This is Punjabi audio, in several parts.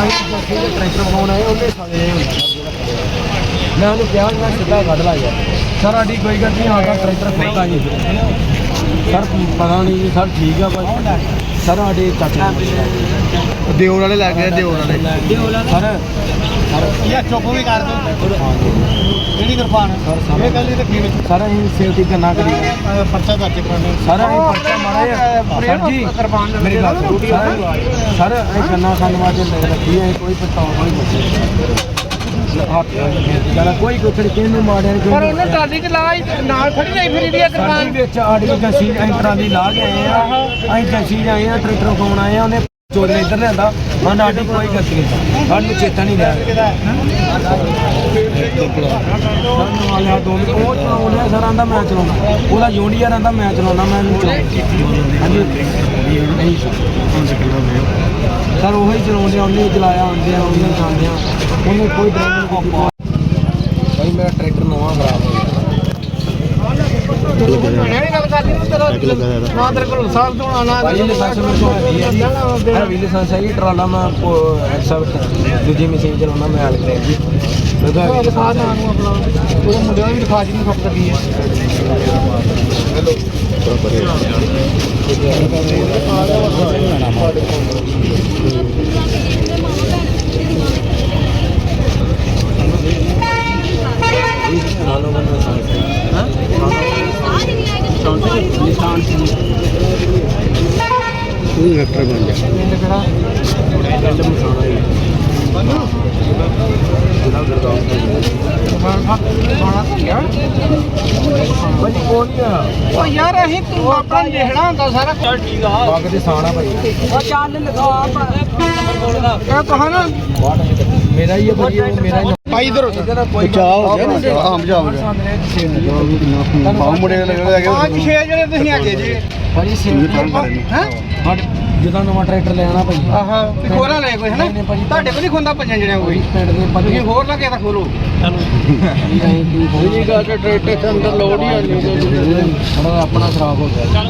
ਆਈ ਜੱਸੀ ਦੇ ਟਰੈਕਟਰ ਫੋਨ ਆਏ ਉਹਨੇ ਸਾਲੇ ਨੇ। ਮੈਂ ਉਹਨੂੰ ਕਿਹਾ ਮੈਂ ਸਿੱਧਾ ਕੱਢ ਲਾ ਯਾਰ। ਸਰ ਸਾਡੀ ਕੋਈ ਗੱਲ ਨਹੀਂ ਆਗਾ ਟਰੈਕਟਰ ਖੋਲਦਾ ਜੀ। ਸਰ ਪਤਾ ਨਹੀਂ ਜੀ ਸਰ ਠੀਕ ਆ ਬਸ। ਸਰ ਸਾਡੇ ਚਾਚੇ ਨੂੰ ਦਿਓਰ ਵਾਲੇ ਲੱਗ ਗਏ ਦਿਓਰ ਵਾਲੇ। ਸਰ ਯਾ ਚੁੱਪ ਵੀ ਕਰ ਦੋ। ਹਾਂਜੀ ਕਿਹੜੀ ਕਿਰਪਾਨ ਸਰ ਸਰ। ਇਹ ਗੱਲ ਹੀ ਰੱਖੀ ਵਿੱਚ? ਸਰ ਅਸੀਂ ਸੇਫਟੀ ਕਰਨਾ ਕਰੀ ਅਹ ਪਰਚਾ ਦਰਜ ਕਰਾਉਣਾ ਸਰ ਅਸੀਂ ਪਰਚਾ ਮਾਰੇ ਸਰ ਜੀ ਮੇਰੀ ਗੱਲ ਸੁਣੋ। ਸਰ ਸਰ ਅਸੀਂ ਕੰਨਾ ਖਾਨ ਵਾਜੇ ਲੈ ਰੱਖੀ ਹੈ ਕੋਈ ਬੱਚੇ ਕੁਛ ਨਹੀਂ ਕਿਹਨੂੰ ਮਾਰਿਆ ਨਹੀਂ ਪਰ ਉਹਨੇ ਟਰਾਲੀ ਚ ਲਾ ਹੀ ਨਾਲ ਖੜੀ ਰਹੀ ਫਿਰ ਸਾਡੀ ਕਿਰਪਾਨ। ਵਿੱਚ ਆਡੀ ਜੱਸੀ ਐਂਟਰਾਂ ਦੀ ਲਾ ਆਏ ਆ। ਅਸੀਂ ਜੱਸੀ ਆਏ ਆ ਟਰੈਕਟਰ ਕੋਣ ਆਏ ਆ ਉਹਨੇ ਚੋਰ ਨੇ ਇੱਧਰ ਲਿਆਂਦਾ ਮਨ ਸਾਡੀ ਕੋਈ ਗਲਤੀ ਨਹੀਂ ਸਾਨੂੰ ਚੇਤਾ ਨਹੀਂ ਰਿਹਾ। ਸਾਨੂੰ ਆਲਿਆ ਦੋ ਮਿੰਟ ਉਹ ਚਲਾਉਂਦਾ ਸਰ ਆਂਦਾ ਮੈਂ ਚਲਾਉਣਾ ਉਹਦਾ ਜੂਨੀਅਰ ਆਂਦਾ ਮੈਂ ਚਲਾਉਣਾ ਮੈਂ ਨਹੀਂ ਚਲਾਉਣਾ ਹਾਂਜੀ ਨਹੀਂ ਸਰ ਉਹੀ ਚਲਾਉਂਦੇ ਆ, ਉਹਨੇ ਹੀ ਚਲਾਇਆ ਆਉਂਦੇ ਆ ਉਹਨੇ ਜਾਂਦੇ ਆ। ਉਹਨੇ ਕੋਈ ਡਰਾਈਵਰ ਕੋਈ ਭਾਈ ਮੇਰਾ ਟਰੈਕਟਰ ਨਵਾਂ ਖਰਾਬ ਹੋ ਗਿਆ ਵੀ ਲਾਇਸੈਂਸ ਹੈ ਜੀ ਟਰਾਲਾ ਮੈਂ ਐਕਸੈਪਟ ਦੂਜੀ ਮਸ਼ੀਨ ਚਲਾਉਣਾ ਮੈਂ ਹਾਲ ਕਰਿਆ ਜੀ ਦਿਖਾ ਨਾ ਨੂੰ ਆਪਣਾ ਉਹ ਮੁੰਡਿਆਂ ਵੀ ਦਿਖਾ ਜਿਹਨੂੰ ਖਪਤ ਕੀ ਹੈ ਨਾਲੋਂ ਮੈਨੂੰ ਲਾਇਸੈਂਸ ਹੈ ਹਾਂ ਨਿਸ਼ਾਨ ਸੀ ਤੂੰ ਐਕਟਰ ਬਣ ਜਾ ਜਿਹੜਾ ਭਾਈ ਕੋਣ ਆ ਉਹ ਯਾਰ ਅਸੀਂ ਤੂੰ ਆਪਣਾ ਲਿਖਣਾ ਹੁੰਦਾ ਸਾਰਾ ਚੱਲ ਠੀਕ ਆ। ਬਾਗ ਦੇ ਸਾਣਾ ਭਾਈ। ਉਹ ਚੱਲ ਲਿਖਾ ਇਹ ਕਹਾ ਨਾ? ਮੇਰਾ ਹੀ ਹੈ ਭਾਈ ਮੇਰਾ ਹੀ ਭਾਈ ਇਧਰ ਬਚਾਅ ਹੋ ਗਿਆ। ਲੱਗੇ ਛੇ ਜਿਹੜੇ ਤੁਸੀਂ ਹੈਗੇ ਜੀ। ਭਾਈ ਸੇਵ ਹੈ? ਬਟ ਜਦੋਂ ਨਵਾਂ ਟਰੈਕਟਰ ਲੈਣਾ ਭਾਈ। ਆਹਾ ਤੇ ਖੋਲਾ ਲੈ ਕੋਈ ਹੈ ਨਾ ਨਹੀਂ, ਨਹੀਂ ਭਾਜੀ। ਤੁਹਾਡੇ ਕੋਲ ਨਹੀਂ ਖੁੰਦਾ ਪੰਜਾਂ ਜਣਿਆਂ ਕੋਈ? ਪਿੰਡ ਦੇ ਭਾਜੀ ਤੁਸੀਂ ਹੋਰ ਲੱਗੇ ਤਾਂ ਖੋਲੋ। ਜੀ ਗੱਲ ਟਰੈਕਟਰ ਦੇ ਅੰਦਰ ਲੋਡ ਹੀ ਥੋੜਾ ਆਪਣਾ ਖਰਾਬ ਹੋ ਗਿਆ।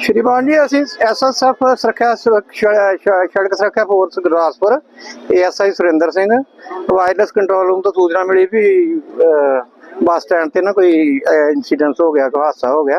ਸ਼੍ਰੀਮਾਨ ਜੀ ਅਸੀਂ ਐਸਐਸਐਫ ਸੁਰੱਖਿਆ ਸੁਰੱਖਿਆ- ਸ਼- ਸੜਕ ਸੁਰੱਖਿਆ force Gurdaspur ASI Surinder Singh wireless control room ਤੋਂ ਸੂਚਨਾ ਮਿਲੀ ਵੀ ਅਹ, ਬੱਸ ਸਟੈਂਡ ਤੇ ਨਾ ਕੋਈ ਇਨਸੀਡੈਂਟ ਹੋ ਗਿਆ ਕੋਈ ਹਾਦਸਾ ਹੋ ਗਿਆ।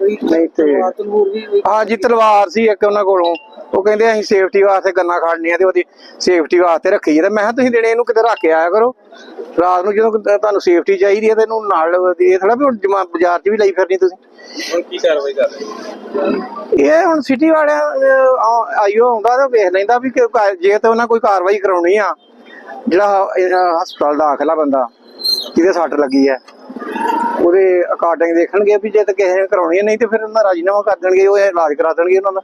ਨਹੀਂ ਤੇ ਹਾਂ ਜੀ ਤਲਵਾਰ ਸੀ ਇੱਕ ਉਹਨਾਂ ਕੋਲੋਂ। ਉਹ ਕਹਿੰਦੇ ਅਸੀਂ ਸੇਫਟੀ ਵਾਸਤੇ ਗੰਨਾ ਖੜਨੀਆਂ ਤੇ ਉਹਦੀ ਸੇਫਟੀ ਵਾਸਤੇ ਰੱਖੀ ਤੇ ਮੈਂ ਕਿਹਾ ਤੁਸੀਂ ਦਿਨੇ ਇਹਨੂੰ ਕਿਤੇ ਰੱਖ ਕੇ ਆਇਆ ਕਰੋ। ਰਾਤ ਨੂੰ ਜਦੋਂ ਕਿਤੇ ਤੁਹਾਨੂੰ ਸੇਫਟੀ ਚਾਹੀਦੀ ਹੈ ਤੇ ਇਹਨੂੰ ਨਾਲ ਇਹ ਥੋੜਾ ਵੀ ਹੁਣ ਜਮਾ ਬਾਜ਼ਾਰ 'ਚ ਵੀ ਲਈ ਫਿਰਨੀ ਤੁਸੀਂ। ਹੁਣ ਕੀ ਕਾਰਵਾਈ ਕਰ ਰਹੇ ਇਹ ਹੁਣ ਸਿਟੀ ਵਾਲਿਆਂ ਆਈਓ ਆਉਂਦਾ ਤੇ ਵੇਖ ਲੈਂਦਾ ਵੀ ਜੇ ਤੇ ਉਹਨਾਂ ਕੋਈ ਕਾਰਵਾਈ ਕਰਾਉਣੀ ਆ ਜਿਹੜਾ ਹਸਪਤਾਲ ਦਾਖਲ ਬੰਦਾ ਜਿਹਦੇ ਸੱਟ ਲੱਗੀ ਹੈ ਉਹਦੇ ਅਕਾਰਡਿੰਗ ਦੇਖਣਗੇ ਵੀ ਜੇ ਤੇ ਕਿਸੇ ਨੇ ਕਰਾਉਣੀ ਨਹੀਂ ਤੇ ਫਿਰ ਉਹਨਾਂ ਰਾਜੀਨਾਮਾ ਕਰ ਦੇਣਗੇ, ਉਹ ਇਲਾਜ ਕਰਾ ਦੇਣਗੇ ਉਹਨਾਂ ਦਾ।